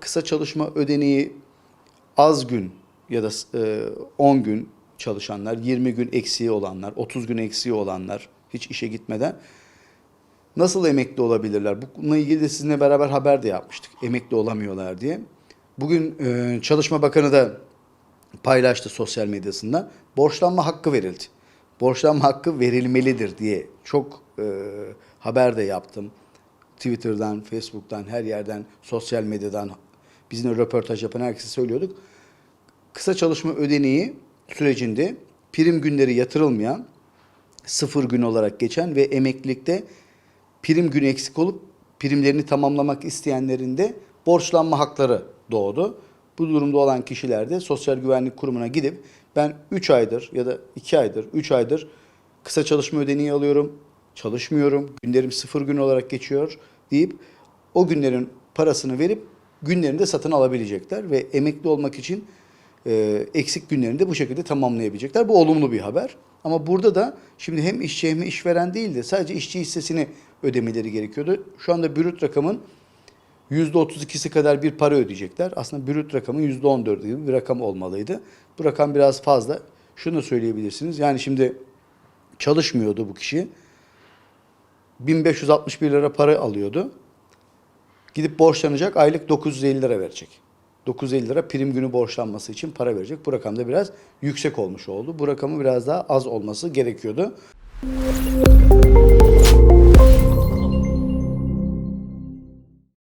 Kısa çalışma ödeneği az gün ya da e, 10 gün çalışanlar, 20 gün eksiği olanlar, 30 gün eksiği olanlar hiç işe gitmeden nasıl emekli olabilirler? Bununla ilgili de sizinle beraber haber de yapmıştık. Emekli olamıyorlar diye. Bugün e, Çalışma Bakanı da paylaştı sosyal medyasında. Borçlanma hakkı verildi. Borçlanma hakkı verilmelidir diye çok e, haber de yaptım. Twitter'dan, Facebook'tan, her yerden, sosyal medyadan bizimle röportaj yapan herkese söylüyorduk. Kısa çalışma ödeneği sürecinde prim günleri yatırılmayan, sıfır gün olarak geçen ve emeklilikte prim günü eksik olup primlerini tamamlamak isteyenlerin de borçlanma hakları doğdu. Bu durumda olan kişiler de Sosyal Güvenlik Kurumu'na gidip ben 3 aydır ya da 2 aydır, 3 aydır kısa çalışma ödeneği alıyorum, çalışmıyorum, günlerim sıfır gün olarak geçiyor deyip o günlerin parasını verip günlerini de satın alabilecekler ve emekli olmak için e, eksik günlerini de bu şekilde tamamlayabilecekler. Bu olumlu bir haber. Ama burada da şimdi hem işçi hem işveren değil de sadece işçi hissesini ödemeleri gerekiyordu. Şu anda brüt rakamın %32'si kadar bir para ödeyecekler. Aslında brüt rakamın %14 gibi bir rakam olmalıydı. Bu rakam biraz fazla. Şunu söyleyebilirsiniz. Yani şimdi çalışmıyordu bu kişi. 1561 lira para alıyordu. Gidip borçlanacak aylık 950 lira verecek. 950 lira prim günü borçlanması için para verecek. Bu rakam da biraz yüksek olmuş oldu. Bu rakamı biraz daha az olması gerekiyordu.